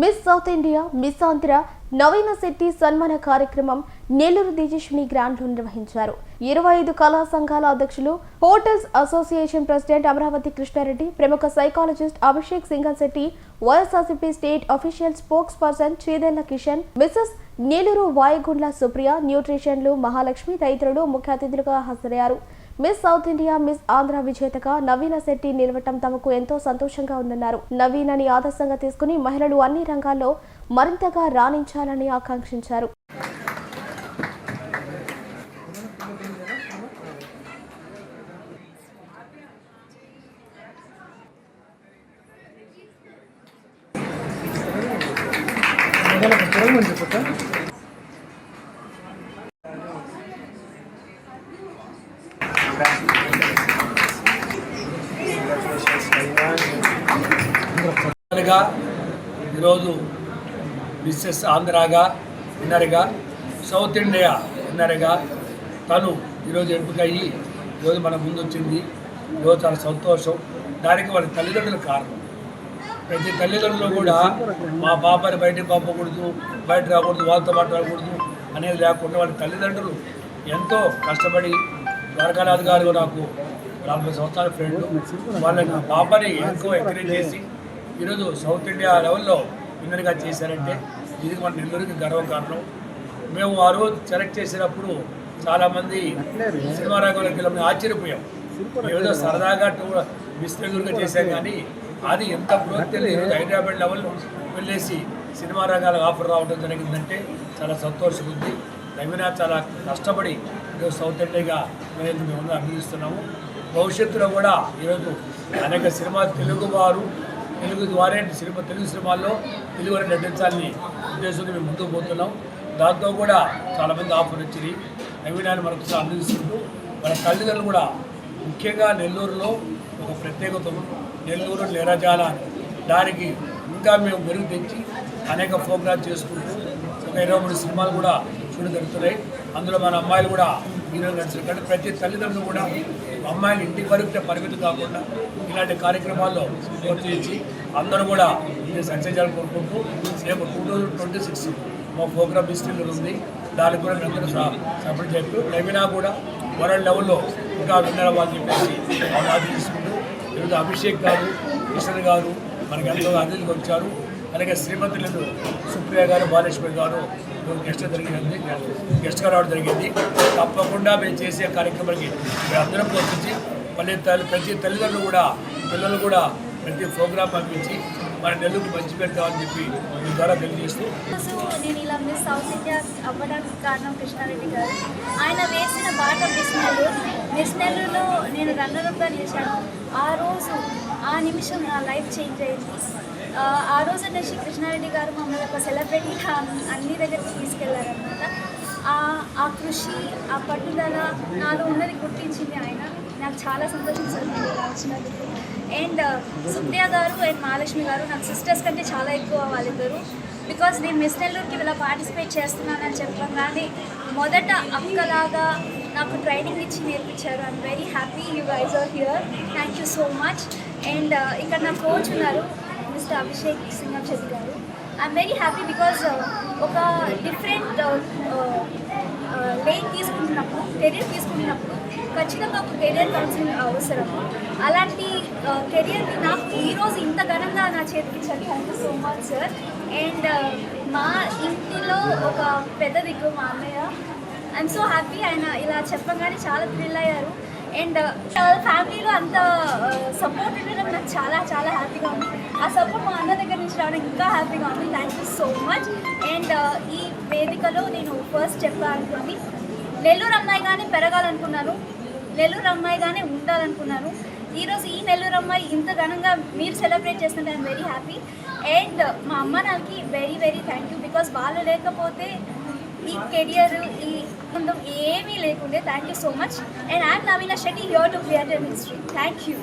Miss South India Miss Andhra Naveena Shetty సన్మాన కార్యక్రమం నెల్లూరు తేజస్విని గ్రాండ్లో నిర్వహించారు. ఇరవై ఐదు కళా సంఘాల అధ్యక్షులు hotels association president Amaravati Krishna Reddy ప్రముఖ psychologist Abhishek single Shetty YSRCP state official spokesperson Chidella Kishan Mrs Nellore Vayugundla Supriya న్యూట్రిషన్లు Mahalakshmi తదితరులు ముఖ్య అతిథులుగా హాజరయ్యారు. Miss South India Miss Andhra విజేతగా నవీన శెట్టి నిలవటం తమకు ఎంతో సంతోషంగా ఉందన్నారు. నవీనని ఆదర్శంగా తీసుకుని మహిళలు అన్ని రంగాల్లో మరింతగా రాణించాలని ఆకాంక్షించారు. ఈరోజు మిస్సెస్ ఆంధ్రాగా విన్నర్గా సౌత్ ఇండియా విన్నర్గా తను ఈరోజు ఎంపికయ్యి ఈరోజు మన ముందు వచ్చింది ఈరోజు చాలా సంతోషం. దానికి వాళ్ళ తల్లిదండ్రులు కారణం. ప్రతి తల్లిదండ్రులు కూడా మా పాపని బయటకు పంపకూడదు బయట రాకూడదు వాళ్ళతో మాట్లాడకూడదు అనేది లేకుండా వాళ్ళ తల్లిదండ్రులు ఎంతో కష్టపడి ద్వారకానాథ్ గారు నాకు నలభై సంవత్సరాల ఫ్రెండ్. వాళ్ళ నా పాపని ఎక్కువ ఎంకరేజ్ చేసి ఈరోజు సౌత్ ఇండియా లెవెల్లో విన్నర్గా చేశారంటే ఇది మన నెల్లూరుకి గర్వం కారణం. మేము ఆ రోజు సెలెక్ట్ చేసినప్పుడు చాలామంది సినిమా రంగంలోకి వెళ్ళి ఆశ్చర్యపోయాం. ఏదో సరదాగా టూ మిస్ నెల్లూరుగా చేశాం కానీ అది ఎంత గ్రోత్ ఈరోజు హైదరాబాద్ లెవెల్ వెళ్ళేసి సినిమా రంగాలకు ఆఫర్ రావడం జరిగిందంటే చాలా సంతోషం ఉంది. రవీనా చాలా కష్టపడి మేము సౌత్ ఇండియాగా మేము మేము అభినందిస్తున్నాము. భవిష్యత్తులో కూడా ఈరోజు అనేక సినిమా తెలుగు వారు తెలుగు ద్వారా సినిమా తెలుగు సినిమాల్లో తెలుగు వారిని నటించాలని ఉద్దేశంతో మేము ముందుకు పోతున్నాం. దాంతో కూడా చాలామంది ఆఫర్ వచ్చింది. నవీనాన్ని మనకు అందిస్తుంటూ మన తల్లిదండ్రులు కూడా ముఖ్యంగా నెల్లూరులో ఒక ప్రత్యేకత నెల్లూరు నిరజాల దానికి ఇంకా మేము మెరుగు తెచ్చి అనేక ప్రోగ్రామ్ చేసుకుంటూ ఒక ఇరవై మూడు సినిమాలు కూడా చూడగలుగుతున్నాయి. అందులో మన అమ్మాయిలు కూడా ఈరోజు కానీ ప్రతి తల్లిదండ్రులు కూడా అమ్మాయిలు ఇంటి వరకు పరిమితి కాకుండా ఇలాంటి కార్యక్రమాల్లో ప్రోత్సహించి అందరూ కూడా ఇది సక్సెస్ చేయాలని కోరుకుంటూ రేపు టూ థౌజండ్ ట్వంటీ సిక్స్ మా ప్రోగ్రామ్ హిస్టరీలో ఉంది. దానికి కూడా మేము అందరూ సపోర్ట్ చేస్తూ నవీనా కూడా వరల్డ్ లెవెల్లో ఇంకా విన్నర్ అవ్వాలని చెప్పేసి అవార్డు తీసుకుంటూ ఈరోజు అభిషేక్ గారు కిషన్ గారు మనకి ఎంతో అతిథికి వచ్చారు. అలాగే శ్రీమంతులు సుప్రియ గారు బాలేశ్వరి గారు గెస్ట్ జరిగింది. గెస్ట్గా రావడం జరిగింది. తప్పకుండా మేము చేసే కార్యక్రమానికి మేము అందరం ప్రోత్సహించి మళ్ళీ తల్లి ప్రతి తల్లిదండ్రులు కూడా పిల్లలు కూడా ప్రతి ప్రోగ్రాం పంపించి మన నెల్లూరు మంచి పెడతామని చెప్పి మీ ద్వారా తెలియజేస్తూ. నేను ఇలా మిస్ సౌత్ ఇండియా అవ్వడానికి కారణం కృష్ణారెడ్డి గారు. ఆయన వేసిన బాట మిస్ నెల్లూరు మిస్ నెల్లూరులో నేను రన్నరప్గా నిలిచాను ఆ రోజు ఆ నిమిషం నా లైఫ్ చేంజ్ అయింది. ఆ, ఆ రోజు నుంచి కృష్ణారెడ్డి గారు మమ్మల్ని ఒక సెలబ్రిటీగా అన్ని దగ్గరికి తీసుకెళ్ళారనమాట ఆ కృషి ఆ పట్టుదల నాలో ఉన్నది గుర్తించింది ఆయన. నాకు చాలా సంతోషం సార్ మీరు ఇలా వచ్చినందుకు. అండ్ uh, సుప్రియ గారు అండ్ మహాలక్ష్మి గారు నాకు సిస్టర్స్ కంటే చాలా ఎక్కువ వాళ్ళిద్దరు. బికాస్ నేను మిస్ నెల్లూరుకి ఇలా పార్టిసిపేట్ చేస్తున్నానని చెప్పగానే మొదట అక్కలాగా నాకు ట్రైనింగ్ ఇచ్చి నేర్పించారు. I'm very happy you guys are here thank you so much and ఇక్కడ నా కోచ్ ఉన్నారు. Mister Abhishek Singam Shetty garu. I'm very happy because ఒక different lane uh, uh, uh, తీసుకుంటున్నప్పుడు కెరీర్ తీసుకుంటున్నప్పుడు ఖచ్చితంగా ఒక కెరియర్ కౌన్సిలింగ్ అవసరం. అలాంటి కెరియర్ని నాకు ఈరోజు ఇంత ఘనంగా నా చేతికి చదివాను thank you so much sir and మా ఇంటిలో ఒక పెద్ద దిక్కు మా అన్నయ్య. ఐఎమ్ సో హ్యాపీ ఆయన ఇలా చెప్పగానే చాలా థ్రిల్ అయ్యారు. అండ్ ఫ్యామిలీలో అంత సపోర్ట్ ఉండడం నాకు చాలా చాలా హ్యాపీగా ఉంది. ఆ సపోర్ట్ మా అన్న దగ్గర నుంచి రావడం ఇంకా హ్యాపీగా ఉంది. Thank you so much and ఈ వేదికలో నేను ఫస్ట్ చెప్పాలనుకుంది నెల్లూరు అమ్మాయిగానే పెరగాలనుకున్నాను నెల్లూరు అమ్మాయిగానే ఉండాలనుకున్నాను ఈరోజు ఈ నెల్లూరు అమ్మాయి ఇంత ఘనంగా మీరు సెలబ్రేట్ చేస్తుంటే ఐఎమ్ వెరీ హ్యాపీ అండ్ మా అమ్మ నాన్నకి very very thank you because వాళ్ళు లేకపోతే ఈ కెరియర్ ఈ ఏమీ లేకుండే. Thank you so much and I'm Naveena Shetty here to create ministry thank you